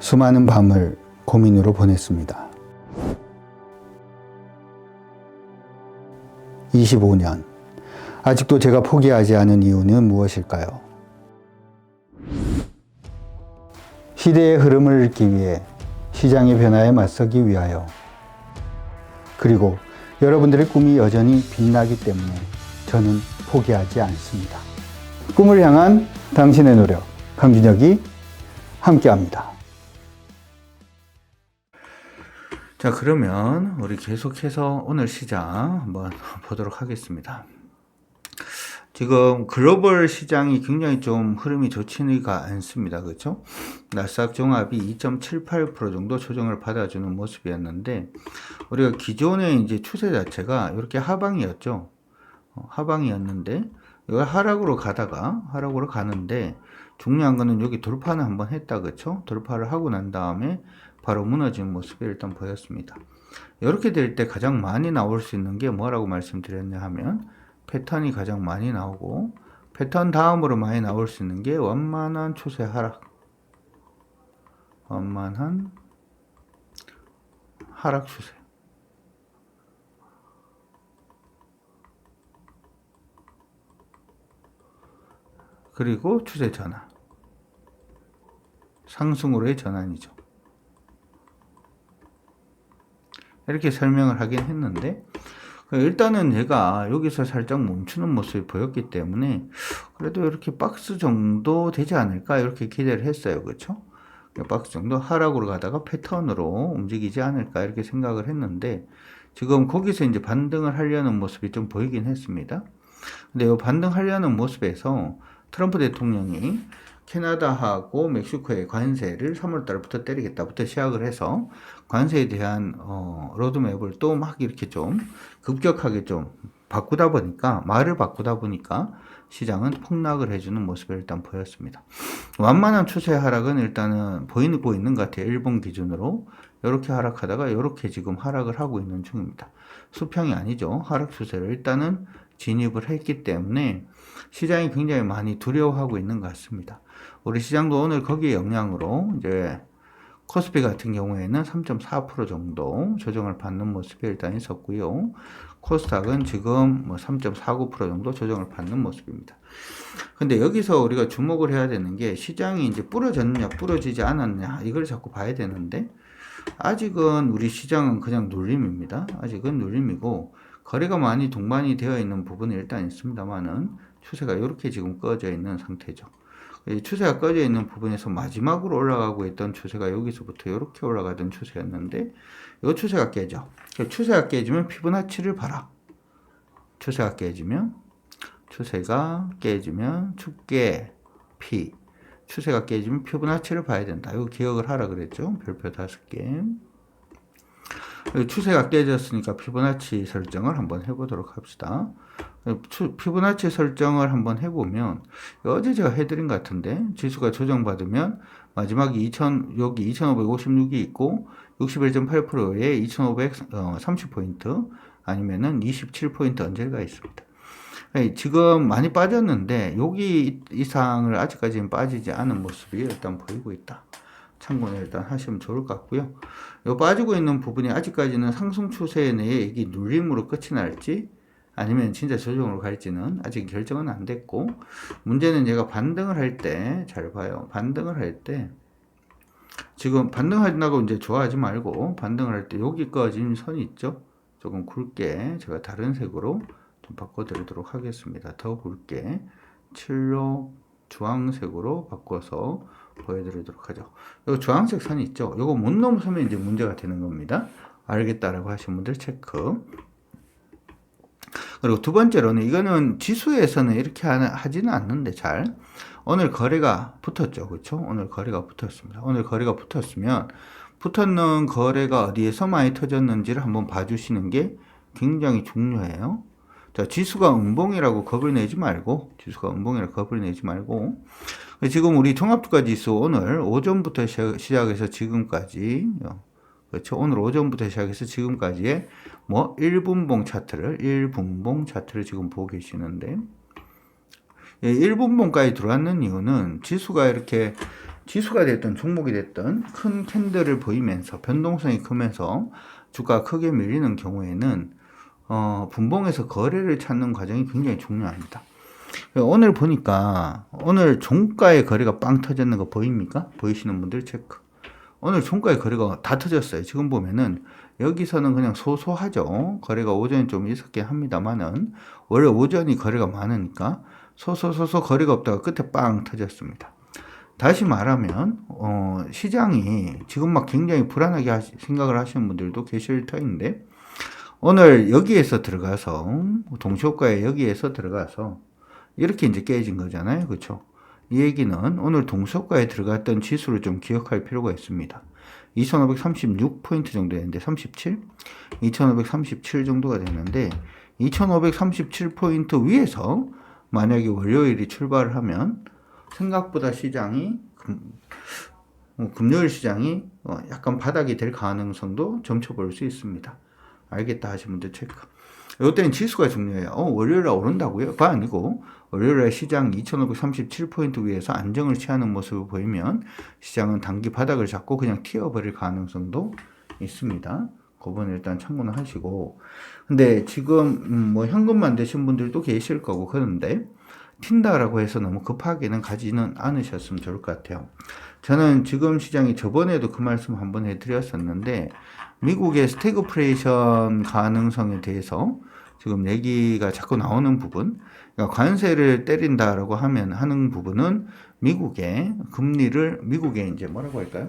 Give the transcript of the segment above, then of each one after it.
수많은 밤을 고민으로 보냈습니다. 25년. 아직도 제가 포기하지 않은 이유는 무엇일까요? 시대의 흐름을 읽기 위해 시장의 변화에 맞서기 위하여 그리고 여러분들의 꿈이 여전히 빛나기 때문에 저는 포기하지 않습니다. 꿈을 향한 당신의 노력, 강준혁이 함께합니다. 자, 그러면 우리 계속해서 오늘 시장 한번 보도록 하겠습니다. 지금 글로벌 시장이 굉장히 좀 흐름이 좋지가 않습니다. 그렇죠? 나스닥 종합이 2.78% 정도 조정을 받아주는 모습이었는데 우리가 기존의 이제 추세 자체가 이렇게 하방이었죠. 어, 하방이었는데 이걸 하락으로 가다가 하락으로 가는데 중요한 거는 여기 돌파는 한번 했다 그렇죠? 돌파를 하고 난 다음에 바로 무너진 모습이 일단 보였습니다. 이렇게 될 때 가장 많이 나올 수 있는 게 뭐라고 말씀드렸냐 하면 패턴이 가장 많이 나오고 패턴 다음으로 많이 나올 수 있는 게 완만한 추세 하락 완만한 하락 추세 그리고 추세 전환 상승으로의 전환이죠. 이렇게 설명을 하긴 했는데 일단은 얘가 여기서 살짝 멈추는 모습이 보였기 때문에 그래도 이렇게 박스 정도 되지 않을까 이렇게 기대를 했어요. 그렇죠? 박스 정도 하락으로 가다가 패턴으로 움직이지 않을까 이렇게 생각을 했는데 지금 거기서 이제 반등을 하려는 모습이 좀 보이긴 했습니다. 근데 이 반등하려는 모습에서 트럼프 대통령이 캐나다하고 멕시코의 관세를 3월 달부터 때리겠다부터 시작을 해서 관세에 대한 어, 로드맵을 또 막 이렇게 좀 급격하게 좀 바꾸다 보니까 말을 바꾸다 보니까 시장은 폭락을 해주는 모습을 일단 보였습니다. 완만한 추세 하락은 일단은 보이고 있는 것 같아요. 일본 기준으로 이렇게 하락하다가 이렇게 지금 하락을 하고 있는 중입니다. 수평이 아니죠. 하락 추세를 일단은 진입을 했기 때문에 시장이 굉장히 많이 두려워하고 있는 것 같습니다. 우리 시장도 오늘 거기에 영향으로 이제 코스피 같은 경우에는 3.4% 정도 조정을 받는 모습이 일단 있었고요. 코스닥은 지금 뭐 3.49% 정도 조정을 받는 모습입니다. 근데 여기서 우리가 주목을 해야 되는 게 시장이 이제 부러졌느냐, 부러지지 않았냐, 이걸 자꾸 봐야 되는데, 아직은 우리 시장은 그냥 눌림입니다. 아직은 눌림이고, 거래가 많이 동반이 되어 있는 부분이 일단 있습니다만은, 추세가 이렇게 지금 꺼져 있는 상태죠. 추세가 꺼져 있는 부분에서 마지막으로 올라가고 있던 추세가 여기서부터 이렇게 올라가던 추세였는데 이 추세가 깨져. 추세가 깨지면 피부나치를 봐라. 추세가 깨지면 추세가 깨지면 춥게 피 추세가 깨지면 피부나치를 봐야 된다. 이거 기억을 하라 그랬죠. 별표 다섯 개. 추세가 깨졌으니까 피부나치 설정을 한번 해보도록 합시다. 피부나치 설정을 한번 해보면 어제 제가 해드린 것 같은데 지수가 조정받으면 마지막에 2000 여기 2556이 있고 61.8%에 2530포인트 아니면은 27포인트 언제가 있습니다. 지금 많이 빠졌는데 여기 이상을 아직까지는 빠지지 않은 모습이 일단 보이고 있다. 참고는 일단 하시면 좋을 것 같고요. 요 빠지고 있는 부분이 아직까지는 상승 추세 내에 이게 눌림으로 끝이 날지 아니면 진짜 조정으로 갈지는 아직 결정은 안 됐고 문제는 얘가 반등을 할 때 잘 봐요. 반등을 할 때 지금 반등한다고 이제 좋아하지 말고 반등을 할 때 여기 꺼진 선이 있죠. 조금 굵게 제가 다른 색으로 좀 바꿔드리도록 하겠습니다. 더 굵게 칠로 주황색으로 바꿔서 보여드리도록 하죠. 요 주황색 선이 있죠. 요거 못 넘으면 이제 문제가 되는 겁니다. 알겠다라고 하신 분들 체크. 그리고 두 번째로는 이거는 지수에서는 이렇게 하지는 않는데 잘 오늘 거래가 붙었죠. 그렇죠? 오늘 거래가 붙었습니다. 오늘 거래가 붙었으면 붙었는 거래가 어디에서 많이 터졌는지를 한번 봐주시는 게 굉장히 중요해요. 자, 지수가 음봉이라고 겁을 내지 말고, 지수가 음봉이라고 겁을 내지 말고, 지금 우리 종합주가 지수 오늘 오전부터 시작해서 지금까지, 그렇죠. 오늘 오전부터 시작해서 지금까지의 뭐 1분봉 차트를 1분봉 차트를 지금 보고 계시는데 1분봉까지 들어왔는 이유는 지수가 이렇게 지수가 됐든 종목이 됐든 큰 캔들을 보이면서 변동성이 크면서 주가 크게 밀리는 경우에는 어, 분봉에서 거래를 찾는 과정이 굉장히 중요합니다. 오늘 보니까 오늘 종가의 거래가 빵 터졌는 거 보입니까? 보이시는 분들 체크. 오늘 종가의 거래가 다 터졌어요. 지금 보면은 여기서는 그냥 소소하죠. 거래가 오전에 좀 있었긴 합니다만은 원래 오전이 거래가 많으니까 소소소소 거래가 없다가 끝에 빵 터졌습니다. 다시 말하면 어, 시장이 지금 막 굉장히 불안하게 하시, 생각을 하시는 분들도 계실 터인데 오늘 여기에서 들어가서 동시호가에 여기에서 들어가서 이렇게 이제 깨진 거잖아요. 그렇죠? 이 얘기는 오늘 동시호가에 들어갔던 지수를 좀 기억할 필요가 있습니다. 2536포인트 정도 되는데 37? 2537 정도가 되는데 2537포인트 위에서 만약에 월요일이 출발을 하면 생각보다 시장이 금, 어, 금요일 시장이 어, 약간 바닥이 될 가능성도 점쳐 볼 수 있습니다. 알겠다 하신 분들 체크. 이때는 지수가 중요해요. 어, 월요일에 오른다고요? 그거 아니고 월요일에 시장 2537포인트 위에서 안정을 취하는 모습을 보이면 시장은 단기 바닥을 잡고 그냥 튀어버릴 가능성도 있습니다. 그건 일단 참고는 하시고 근데 지금 음, 뭐 현금만 되신 분들도 계실 거고 그런데 튄다라고 해서 너무 급하게는 가지는 않으셨으면 좋을 것 같아요. 저는 지금 시장이 저번에도 그 말씀 한번 해드렸었는데 미국의 스태그프레이션 가능성에 대해서 지금 얘기가 자꾸 나오는 부분, 그러니까 관세를 때린다라고 하면 하는 부분은 미국의 금리를 미국의 이제 뭐라고 할까요?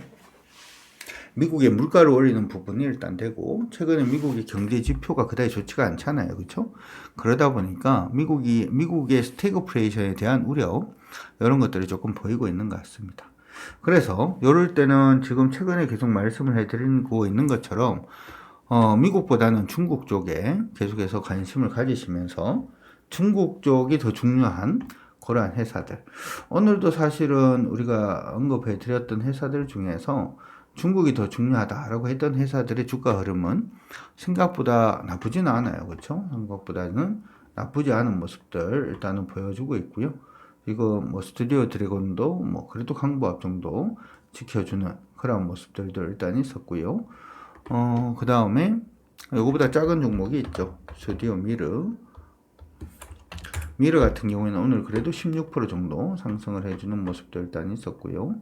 미국의 물가를 올리는 부분이 일단 되고 최근에 미국의 경제 지표가 그다지 좋지가 않잖아요. 그렇죠? 그러다 보니까 미국이 미국의 스태그프레이션에 대한 우려 이런 것들이 조금 보이고 있는 것 같습니다. 그래서 이럴 때는 지금 최근에 계속 말씀을 해드리고 있는 것처럼 어, 미국보다는 중국 쪽에 계속해서 관심을 가지시면서 중국 쪽이 더 중요한 그러한 회사들. 오늘도 사실은 우리가 언급해 드렸던 회사들 중에서 중국이 더 중요하다라고 했던 회사들의 주가 흐름은 생각보다 나쁘지는 않아요. 그렇죠? 생각보다는 나쁘지 않은 모습들 일단은 보여주고 있고요. 이거 뭐 스튜디오 드래곤도 뭐 그래도 강보합 정도 지켜주는 그런 모습들도 일단 있었고요. 어, 그 다음에 이거보다 작은 종목이 있죠. 스튜디오 미르. 미르 같은 경우에는 오늘 그래도 16% 정도 상승을 해주는 모습도 일단 있었고요.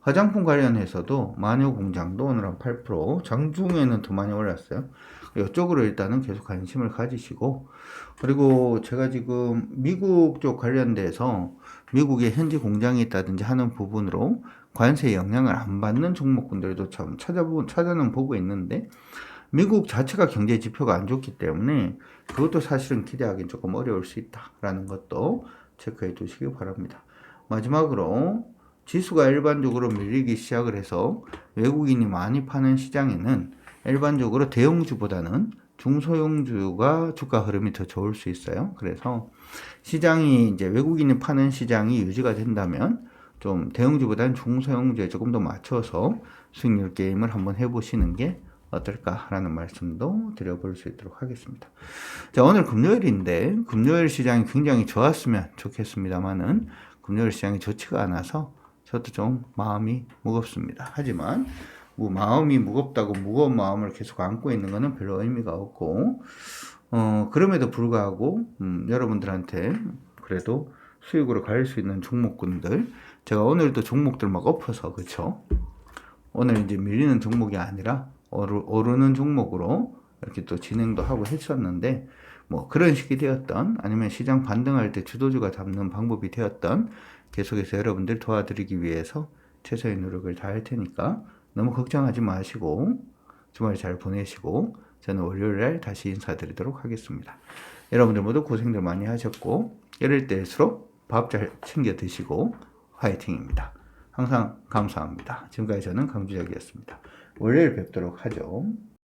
화장품 관련해서도 마녀 공장도 오늘 한 8%, 장중에는 더 많이 올랐어요. 이쪽으로 일단은 계속 관심을 가지시고, 그리고 제가 지금 미국 쪽 관련돼서 미국에 현지 공장이 있다든지 하는 부분으로 관세 영향을 안 받는 종목군들도 참 찾아보, 찾아는 보고 있는데, 미국 자체가 경제 지표가 안 좋기 때문에 그것도 사실은 기대하기 조금 어려울 수 있다라는 것도 체크해 두시기 바랍니다. 마지막으로 지수가 일반적으로 밀리기 시작을 해서 외국인이 많이 파는 시장에는 일반적으로 대형주보다는 중소형주가 주가 흐름이 더 좋을 수 있어요. 그래서 시장이 이제 외국인이 파는 시장이 유지가 된다면 좀 대형주보다는 중소형주에 조금 더 맞춰서 수익률 게임을 한번 해보시는 게 어떨까라는 말씀도 드려볼 수 있도록 하겠습니다. 자, 오늘 금요일인데 금요일 시장이 굉장히 좋았으면 좋겠습니다만은 금요일 시장이 좋지가 않아서 저도 좀 마음이 무겁습니다. 하지만 뭐 마음이 무겁다고 무거운 마음을 계속 안고 있는 것은 별로 의미가 없고 어, 그럼에도 불구하고 음, 여러분들한테 그래도 수익으로 갈 수 있는 종목군들 제가 오늘도 종목들 막 엎어서 그쵸 오늘 이제 밀리는 종목이 아니라 오르, 오르는 종목으로 이렇게 또 진행도 하고 했었는데 뭐 그런 식이 되었던 아니면 시장 반등할 때 주도주가 잡는 방법이 되었던 계속해서 여러분들 도와드리기 위해서 최소의 노력을 다할 테니까 너무 걱정하지 마시고 주말 잘 보내시고 저는 월요일 날 다시 인사드리도록 하겠습니다. 여러분들 모두 고생들 많이 하셨고 이럴 때일수록 밥 잘 챙겨 드시고 화이팅입니다. 항상 감사합니다. 지금까지 저는 강주혁이었습니다. 월요일 뵙도록 하죠.